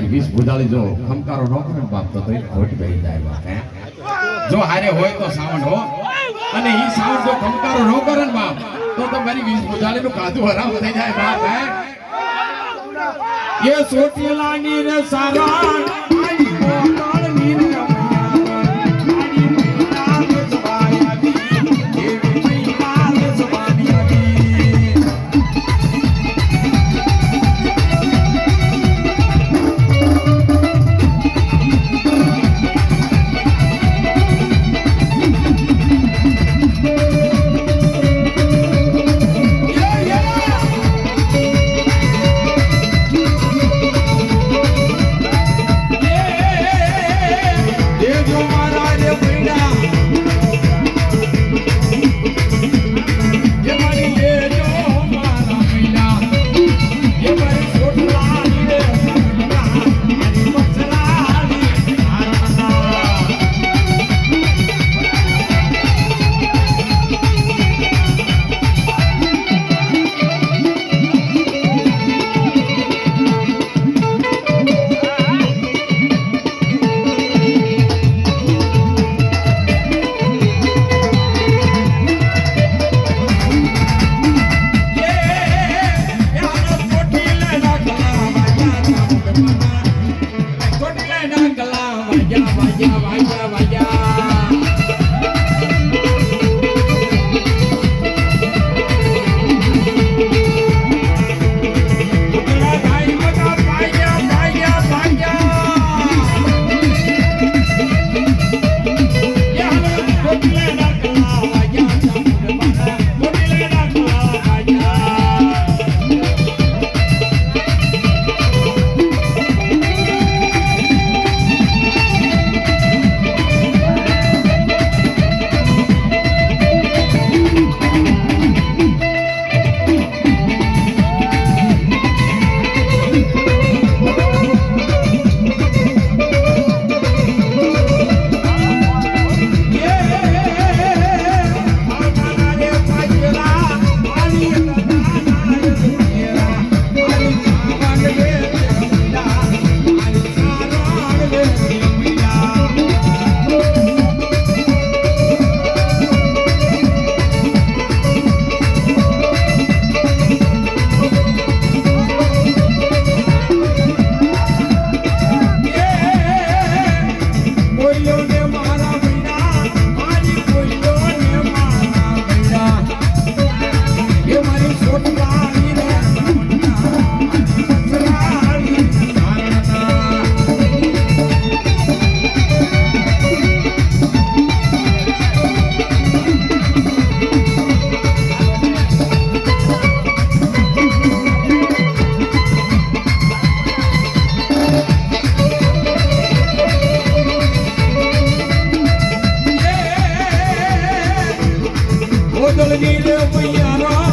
ભુજાળી જો ખમકારો ન કરે ને બાપ, તો ખોટ ગઈ જાય બાપ જો હારે હોય તો સાવણ હો. અને ઈ સાવણ જો ખમકારો ન બાપ, તો તો મારી વીસ ભુજાળી નું કાધું હરામ થઈ જાય બાપ, હે? એ સોટીલાની રે સારા మొదలు నీళ్ళు పోయాను